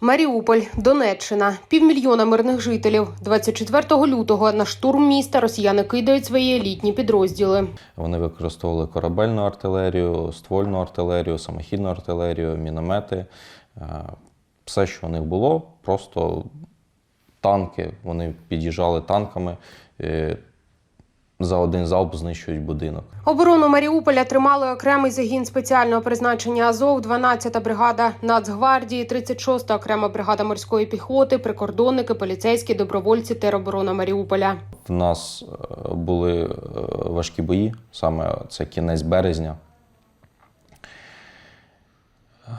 Маріуполь, Донеччина, півмільйона мирних жителів. 24 лютого на штурм міста росіяни кидають свої елітні підрозділи. Вони використовували корабельну артилерію, ствольну артилерію, самохідну артилерію, міномети. Е, Все, що у них було, просто танки. Вони під'їжджали танками, е, за один залп знищують будинок. Оборону Маріуполя тримали окремий загін спеціального призначення Азов, 12-та бригада Нацгвардії, 36-та окрема бригада морської піхоти, прикордонники, поліцейські, добровольці тероборона Маріуполя. В нас е, були е, важкі бої, саме це кінець березня. Е,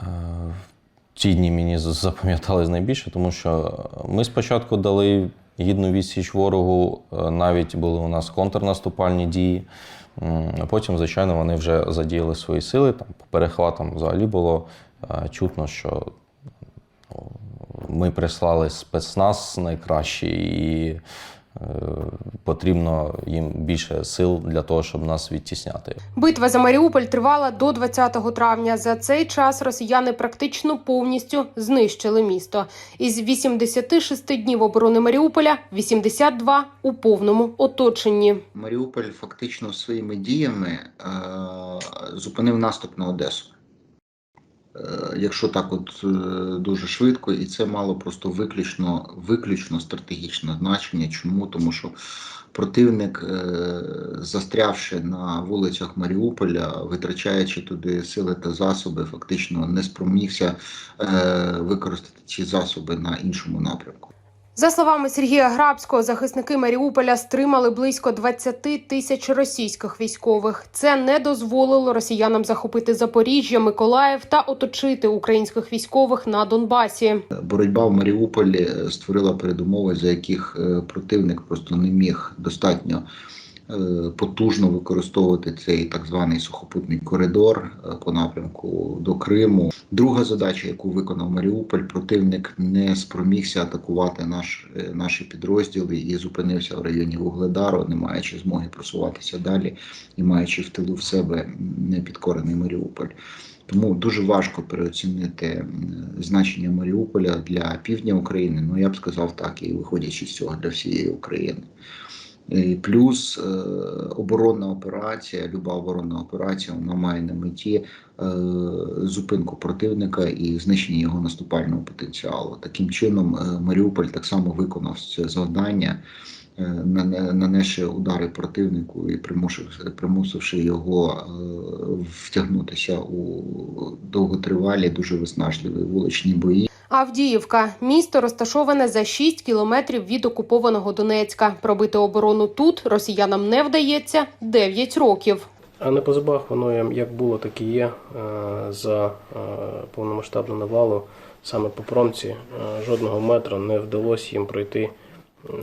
Ці дні мені запам'ятались найбільше, тому що ми спочатку дали гідну відсіч ворогу, е, навіть були у нас контрнаступальні дії. Потім, звичайно, вони вже задіяли свої сили. Там по перехватам взагалі було е, чутно, що ну, ми прислали спецназ найкращий, і е, потрібно їм більше сил для того, щоб нас відтісняти. Битва за Маріуполь тривала до 20 травня. За цей час росіяни практично повністю знищили місто. Із 86 днів оборони Маріуполя 82 у повному оточенні. Маріуполь фактично своїми діями е, зупинив наступ на Одесу. Е, якщо так от е, дуже швидко, і це мало просто виключно, виключно стратегічне значення. Чому? Тому що противник, е, застрявши на вулицях Маріуполя, витрачаючи туди сили та засоби, фактично не спромігся використати ці засоби на іншому напрямку. За словами Сергія Грабського, захисники Маріуполя стримали близько 20 тисяч російських військових. Це не дозволило росіянам захопити Запоріжжя, Миколаїв та оточити українських військових на Донбасі. Боротьба в Маріуполі е, створила передумови, за яких е, противник просто не міг достатньо потужно використовувати цей так званий сухопутний коридор е, по напрямку до Криму. Друга задача, яку виконав Маріуполь, противник не спромігся атакувати наш, е, наші підрозділи і зупинився в районі Вугледару, не маючи змоги просуватися далі і маючи в тилу в себе непідкорений Маріуполь. Тому дуже важко переоцінити значення Маріуполя для півдня України. Ну я б сказав так, і виходячи з цього для всієї України. І плюс е, оборонна операція, люба оборонна операція, вона має на меті е, зупинку противника і знищення його наступального потенціалу. Таким чином, е, Маріуполь так само виконав це завдання, е, нане- нанесши удари противнику і примусивши, примусивши його е, втягнутися у довготривалі, дуже виснажливі вуличні бої. Авдіївка місто розташоване за 6 кілометрів від окупованого Донецька. Пробити оборону тут росіянам не вдається 9 років. А на позабах воно як- як було, так і є. Е, За е, повномасштабну навалу саме по промці е, жодного метра не вдалося їм пройти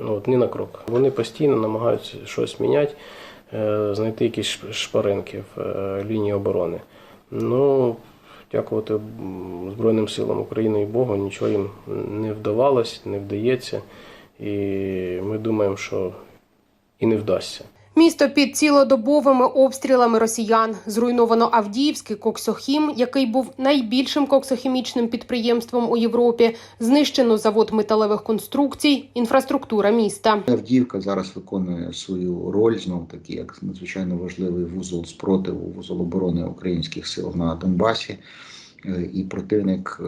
ну, от, ні на крок. Вони постійно намагаються щось міняти, знайти якісь шпаринки в лінії оборони. Ну, дякувати Збройним силам України і Богу, нічого їм не вдавалось, не вдається. І ми думаємо, що і не вдасться. Місто під цілодобовими обстрілами росіян. Зруйновано Авдіївський коксохім, який був найбільшим коксохімічним підприємством у Європі. Знищено завод металевих конструкцій, інфраструктура міста. Авдіївка зараз виконує свою роль знов таки як надзвичайно важливий вузол спротиву, вузол оборони українських сил на Донбасі. Е, І противник е,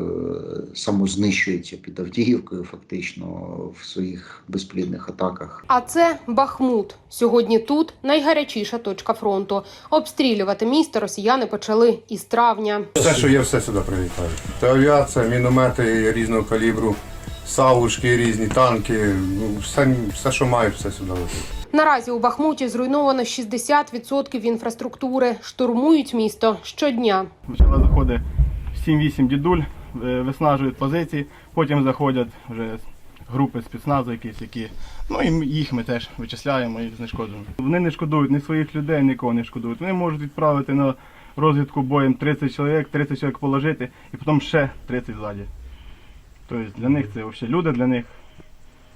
самознищується під Авдіївкою, фактично в своїх безплідних атаках. А це Бахмут. Сьогодні тут найгарячіша точка фронту. Обстрілювати місто росіяни почали із травня. Все, що є, все сюди прилітає. Це авіація, міномети різного калібру, савушки різні, танки. Ну, все, все, що мають, все сюди летить. Наразі у Бахмуті зруйновано 60% інфраструктури. Штурмують місто щодня. Спочатку заходить 7-8 дідуль, е, виснажують позиції, потім заходять вже групи спецназу якісь, які. Ну і їх ми теж вичисляємо і знешкоджуємо. Вони не шкодують ні своїх людей, нікого не шкодують. Вони можуть відправити на розвідку боєм 30 чоловік, 30 чоловік положити і потім ще 30 ззаді. Тобто для них це взагалі люди, для них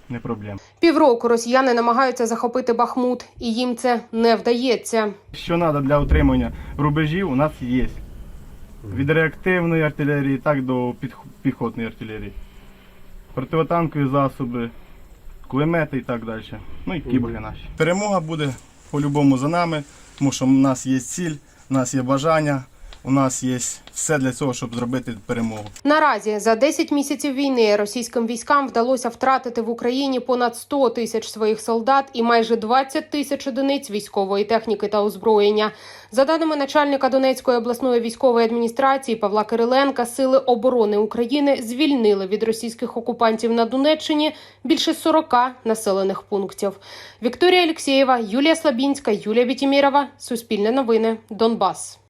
не проблема. Півроку росіяни намагаються захопити Бахмут, і їм це не вдається. Що треба для утримання рубежів, у нас є. Від реактивної артилерії так до піхотної артилерії. противотанкові засоби, кулемети і так далі. Ну і кіборги наші. Перемога буде по-любому за нами, тому що в нас є ціль, у нас є бажання, у нас є все для цього, щоб зробити перемогу. Наразі за 10 місяців війни російським військам вдалося втратити в Україні понад 100 тисяч своїх солдат і майже 20 тисяч одиниць військової техніки та озброєння. За даними начальника Донецької обласної військової адміністрації Павла Кириленка, сили оборони України звільнили від російських окупантів на Донеччині більше 40 населених пунктів. Вікторія Алексєєва, Юлія Слабінська, Юлія Вітімірова. Суспільне новини. Донбас.